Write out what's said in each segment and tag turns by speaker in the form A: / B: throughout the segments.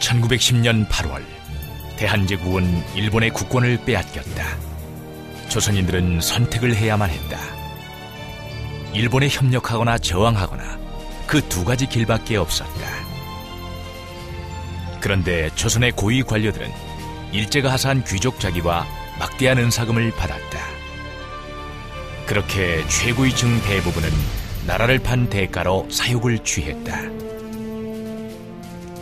A: 1910년 8월 대한제국은 일본의 국권을 빼앗겼다. 조선인들은 선택을 해야만 했다. 일본에 협력하거나 저항하거나 그 두 가지 길밖에 없었다. 그런데 조선의 고위 관료들은 일제가 하사한 귀족 자기와 막대한 은사금을 받았다. 그렇게 최고위층 대부분은 나라를 판 대가로 사육을 취했다.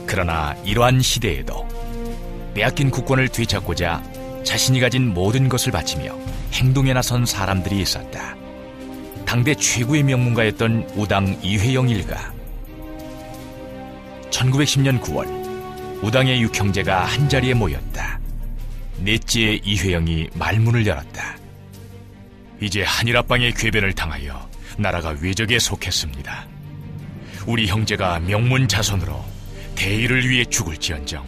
A: 그러나 이러한 시대에도 빼앗긴 국권을 되찾고자 자신이 가진 모든 것을 바치며 행동에 나선 사람들이 있었다. 당대 최고의 명문가였던 우당 이회영 일가. 1910년 9월 우당의 육형제가 한자리에 모였다. 넷째 이회영이 말문을 열었다. 이제 한일합방의 궤변을 당하여 나라가 외적에 속했습니다. 우리 형제가 명문 자손으로 대의를 위해 죽을지언정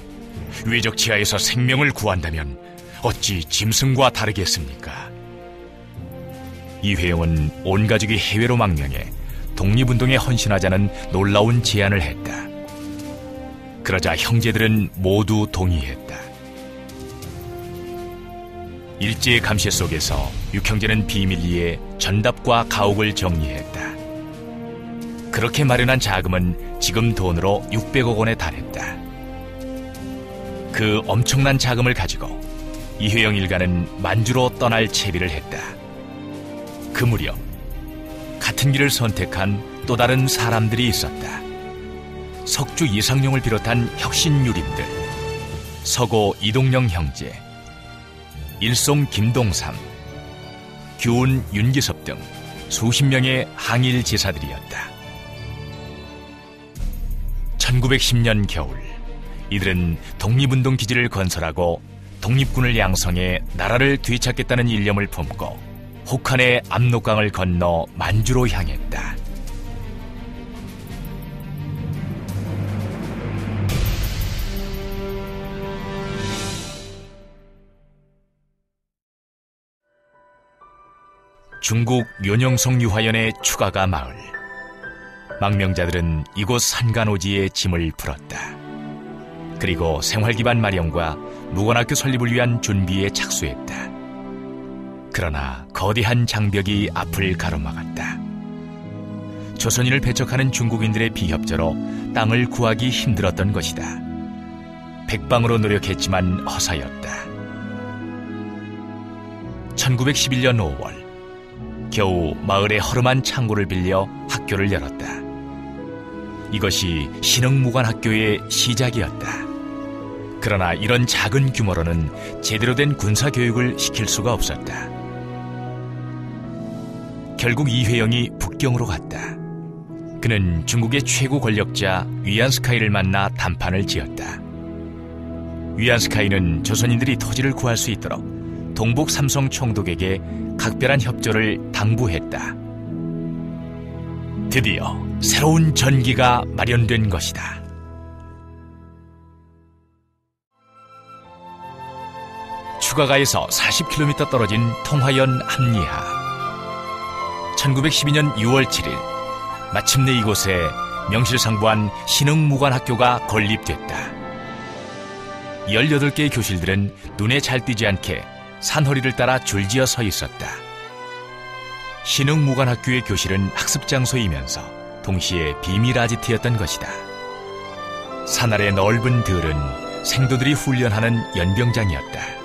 A: 외적 지하에서 생명을 구한다면 어찌 짐승과 다르겠습니까? 이회영은 온 가족이 해외로 망명해 독립운동에 헌신하자는 놀라운 제안을 했다. 그러자 형제들은 모두 동의했다. 일제의 감시 속에서 육형제는 비밀리에 전답과 가옥을 정리했다. 그렇게 마련한 자금은 지금 돈으로 600억 원에 달했다. 그 엄청난 자금을 가지고 이회영 일가는 만주로 떠날 채비를 했다. 그 무렵 같은 길을 선택한 또 다른 사람들이 있었다. 석주 이상용을 비롯한 혁신 유림들, 서고 이동영 형제, 일송 김동삼, 규운 윤기섭 등 수십 명의 항일 지사들이었다. 1910년 겨울 이들은 독립운동 기지를 건설하고 독립군을 양성해 나라를 되찾겠다는 일념을 품고 혹한의 압록강을 건너 만주로 향했다. 중국 윤영성 유화연의 추가가 마을. 망명자들은 이곳 산간오지에 짐을 풀었다. 그리고 생활기반 마련과 무관학교 설립을 위한 준비에 착수했다. 그러나 거대한 장벽이 앞을 가로막았다. 조선인을 배척하는 중국인들의 비협조로 땅을 구하기 힘들었던 것이다. 백방으로 노력했지만 허사였다. 1911년 5월 겨우 마을의 허름한 창고를 빌려 학교를 열었다. 이것이 신흥무관학교의 시작이었다. 그러나 이런 작은 규모로는 제대로 된 군사 교육을 시킬 수가 없었다. 결국 이회영이 북경으로 갔다. 그는 중국의 최고 권력자 위안스카이를 만나 담판을 지었다. 위안스카이는 조선인들이 토지를 구할 수 있도록 동북 삼성 총독에게 각별한 협조를 당부했다. 드디어 새로운 전기가 마련된 것이다. 추가가에서 40km 떨어진 통화연 합리하. 1912년 6월 7일 마침내 이곳에 명실상부한 신흥무관학교가 건립됐다. 18개의 교실들은 눈에 잘 띄지 않게 산허리를 따라 줄지어 서 있었다. 신흥무관학교의 교실은 학습장소이면서 동시에 비밀 아지트였던 것이다. 산 아래 넓은 들은 생도들이 훈련하는 연병장이었다.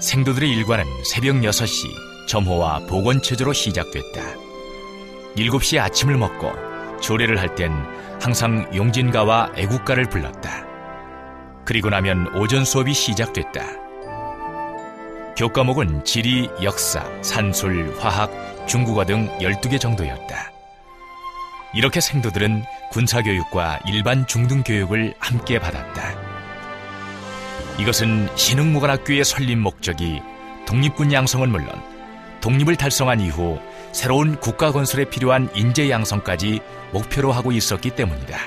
A: 생도들의 일과는 새벽 6시 점호와 복원체조로 시작됐다. 7시에 아침을 먹고 조례를 할 땐 항상 용진가와 애국가를 불렀다. 그리고 나면 오전 수업이 시작됐다. 교과목은 지리, 역사, 산술, 화학, 중국어 등 12개 정도였다. 이렇게 생도들은 군사교육과 일반 중등교육을 함께 받았다. 이것은 신흥무관학교의 설립 목적이 독립군 양성은 물론 독립을 달성한 이후 새로운 국가 건설에 필요한 인재 양성까지 목표로 하고 있었기 때문이다.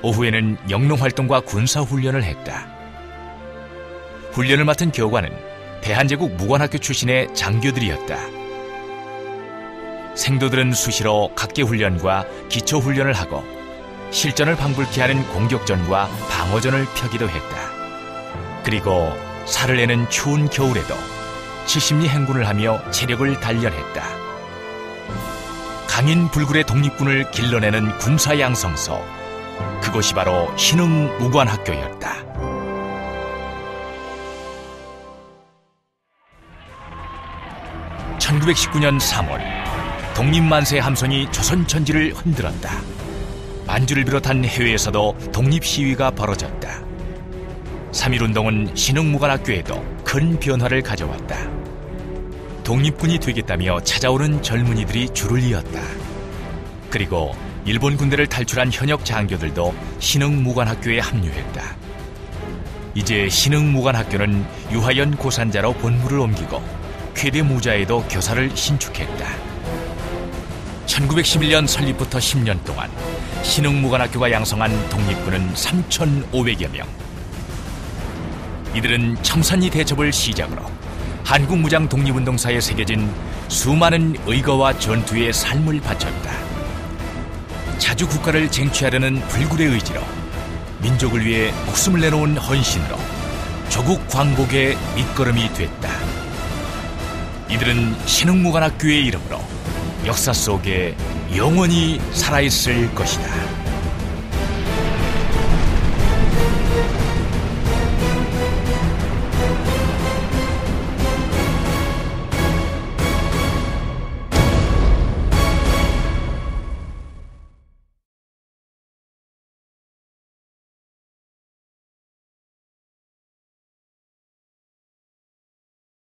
A: 오후에는 영농 활동과 군사 훈련을 했다. 훈련을 맡은 교관은 대한제국 무관학교 출신의 장교들이었다. 생도들은 수시로 각계 훈련과 기초 훈련을 하고 실전을 방불케 하는 공격전과 방어전을 펴기도 했다. 그리고 살을 내는 추운 겨울에도 지심리 행군을 하며 체력을 단련했다. 강인 불굴의 독립군을 길러내는 군사 양성소. 그곳이 바로 신흥 무관학교였다. 1919년 3월 독립만세 함성이 조선 천지를 흔들었다. 만주를 비롯한 해외에서도 독립 시위가 벌어졌다. 3.1운동은 신흥무관학교에도 큰 변화를 가져왔다. 독립군이 되겠다며 찾아오는 젊은이들이 줄을 이었다. 그리고 일본 군대를 탈출한 현역 장교들도 신흥무관학교에 합류했다. 이제 신흥무관학교는 유하연 고산자로 본부를 옮기고 쾌대 무자에도 교사를 신축했다. 1911년 설립부터 10년 동안 신흥무관학교가 양성한 독립군은 3,500여 명. 이들은 청산리 대첩을 시작으로 한국 무장 독립운동사에 새겨진 수많은 의거와 전투의 삶을 바쳤다. 자주 국가를 쟁취하려는 불굴의 의지로 민족을 위해 목숨을 내놓은 헌신으로 조국 광복의 밑거름이 됐다. 이들은 신흥무관학교의 이름으로 역사 속에 영원히 살아있을 것이다.